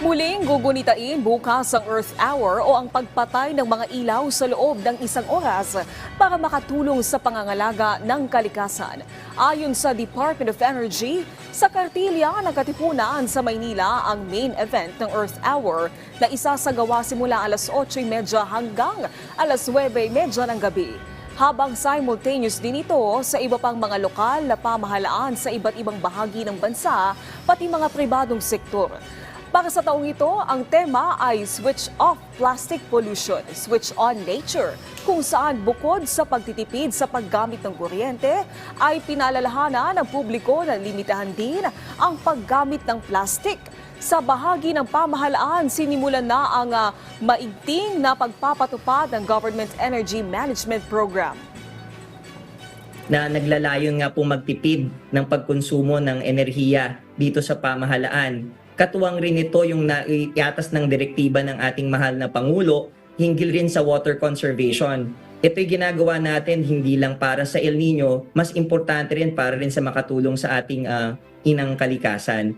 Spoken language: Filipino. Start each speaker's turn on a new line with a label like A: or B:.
A: Muling gugunitain bukas ang Earth Hour o ang pagpatay ng mga ilaw sa loob ng isang oras para makatulong sa pangangalaga ng kalikasan. Ayon sa Department of Energy, sa kartilya ng Katipunan sa Maynila ang main event ng Earth Hour na isasagawa simula alas 8.30 hanggang alas 9.30 ng gabi. Habang simultaneous din ito sa iba pang mga lokal na pamahalaan sa iba't ibang bahagi ng bansa, pati mga pribadong sektor. Para sa taong ito, ang tema ay Switch Off Plastic Pollution, Switch On Nature, kung saan bukod sa pagtitipid sa paggamit ng kuryente, ay pinalalahanan ng publiko na limitahan din ang paggamit ng plastic. Sa bahagi ng pamahalaan, sinimulan na ang ah, maigting na pagpapatupad ng Government Energy Management Program.
B: na naglalayon nga po magtipid ng pagkonsumo ng enerhiya dito sa pamahalaan. Katuwang rin ito yung naiatas ng direktiba ng ating mahal na Pangulo hinggil rin sa water conservation. Ito'y ginagawa natin hindi lang para sa El Nino, mas importante rin para rin sa makatulong sa ating ah, inang kalikasan.